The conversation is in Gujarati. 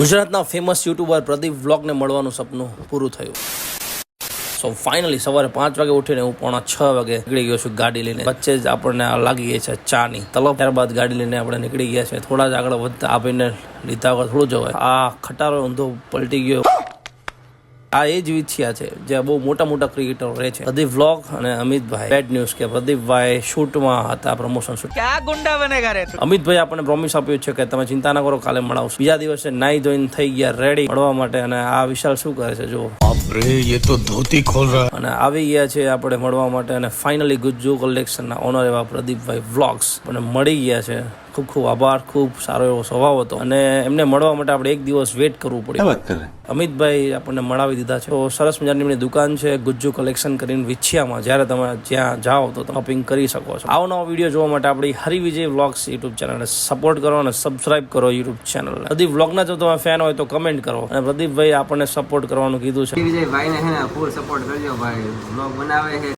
ગુજરાતના ફેમસ યુટ્યુબર પ્રદીપ વ્લોગને મળવાનું સપનું પૂરું થયું. સો ફાઇનલી સવારે પાંચ વાગે ઉઠીને હું પોણા છ વાગે નીકળી ગયો છું ગાડી લઈને. વચ્ચે જ આપણને લાગી ગઈ છે ચાની. તલબ ત્યારબાદ ગાડી લઈને આપણે નીકળી ગયા છે થોડા જ આગળ વધતા આપીને લીધા વગર થોડું જવાય. આ ખટારો ઊંધો પલટી ગયો. આ એ જ વિછિયા છે જે બહુ મોટા મોટા ક્રિકેટરો રહે છે. પ્રદીપ વ્લોગ અને અમિતભાઈ. બેડ ન્યૂઝ કે પ્રદીપભાઈ શૂટમાં હતા પ્રમોશન શૂટ ક્યાં ગુંડા બને કરે અમિતભાઈ આપણે પ્રોમિસ આપ્યું છે કે તમે ચિંતા ના કરો કાલે મળાવશો. બીજા દિવસે નાઈ જોઈન થઈ ગયા રેડી મળવા માટે અને આ વિશાલ શું કરે છે જુઓ. બાપ એ તો ધોતી ખોલ રહા. અને આવી ગયા છે આપણે મળવા માટે અને ફાઇનલી ગુજ્જુ કલેક્શનના ઓનર એવા પ્રદીપભાઈ વ્લોગ્સ અને મળી ગયા છે. ખૂબ ખૂબ આભાર ખૂબ સારો એવો સ્વભાવ હતો. અને એમને મળવા માટે આપણે એક દિવસ વેટ કરવું પડ્યું. અમિતભાઈ આપણને મળાવી દીધા છે. સરસ મજાની એમની દુકાન છે ગુજ્જુ કલેક્શન કરીને વિછિયામાં. જ્યારે તમે જ્યાં જાઓ તો તમે કરી શકો છો. આવો નવો વીડિયો જોવા માટે આપણી હરિવિજય વ્લોગ્સ યુટ્યુબ ચેનલને સપોર્ટ કરો અને સબસ્ક્રાઇબ કરો યુટ્યુબ ચેનલ પ્રદીપ વ્લોગના જો તમે ફેન હોય તો કમેન્ટ કરો. અને પ્રદીપભાઈ આપણને સપોર્ટ કરવાનું કીધું છે. વિજય ભાઈ ને હે ને ફૂલ સપોર્ટ કરજો ભાઈ. બ્લોગ બનાવે છે